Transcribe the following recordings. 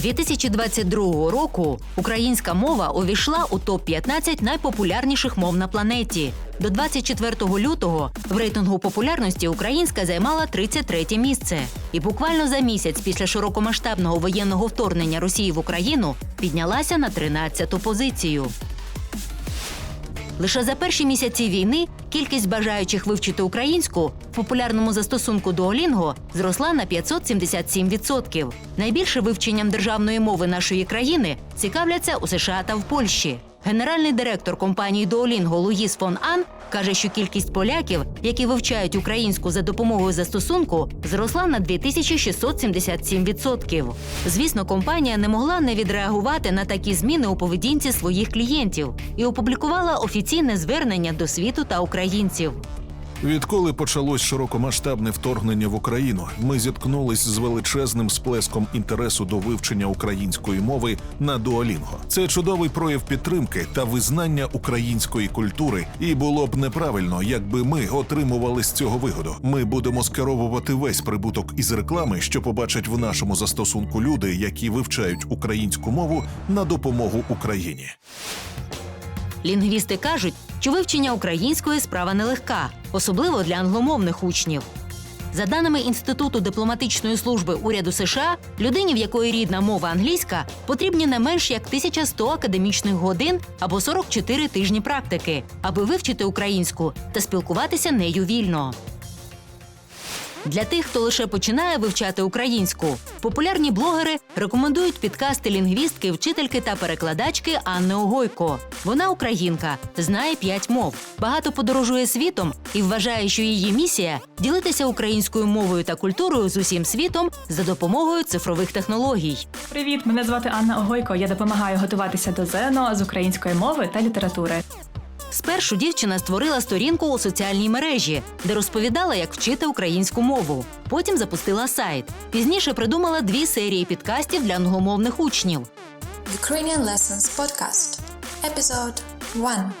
2022 року українська мова увійшла у топ 15 найпопулярніших мов на планеті. До 24 лютого в рейтингу популярності українська займала 33 місце. І буквально за місяць після широкомасштабного воєнного вторгнення Росії в Україну піднялася на 13-ту позицію. Лише за перші місяці війни кількість бажаючих вивчити українську в популярному застосунку Duolingo зросла на 577%. Найбільше вивченням державної мови нашої країни цікавляться у США та в Польщі. Генеральний директор компанії Duolingo Луїс фон Ан каже, що кількість поляків, які вивчають українську за допомогою застосунку, зросла на 2677%. Звісно, компанія не могла не відреагувати на такі зміни у поведінці своїх клієнтів і опублікувала офіційне звернення до світу та українців. Відколи почалось широкомасштабне вторгнення в Україну, ми зіткнулись з величезним сплеском інтересу до вивчення української мови на Дуолінго. Це чудовий прояв підтримки та визнання української культури, і було б неправильно, якби ми отримували з цього вигоду. Ми будемо скеровувати весь прибуток із реклами, що побачать в нашому застосунку люди, які вивчають українську мову на допомогу Україні. Лінгвісти кажуть, що вивчення української справа нелегка, особливо для англомовних учнів. За даними Інституту дипломатичної служби уряду США, людині, в якої рідна мова англійська, потрібні не менш як 1100 академічних годин або 44 тижні практики, аби вивчити українську та спілкуватися нею вільно. Для тих, хто лише починає вивчати українську, популярні блогери рекомендують підкасти лінгвістки, вчительки та перекладачки Анни Огойко. Вона українка, знає п'ять мов, багато подорожує світом і вважає, що її місія ділитися українською мовою та культурою з усім світом за допомогою цифрових технологій. Привіт, мене звати Анна Огойко. Я допомагаю готуватися до ЗНО з української мови та літератури. Спершу дівчина створила сторінку у соціальній мережі, де розповідала, як вчити українську мову. Потім запустила сайт. Пізніше придумала дві серії підкастів для англомовних учнів. Ukrainian Lessons Podcast, Episode 1.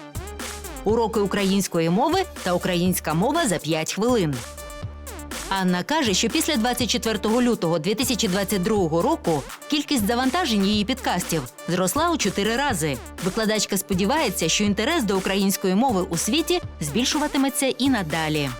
Уроки української мови та українська мова за 5 хвилин. Анна каже, що після 24 лютого 2022 року кількість завантажень її підкастів зросла у чотири рази. Викладачка сподівається, що інтерес до української мови у світі збільшуватиметься і надалі.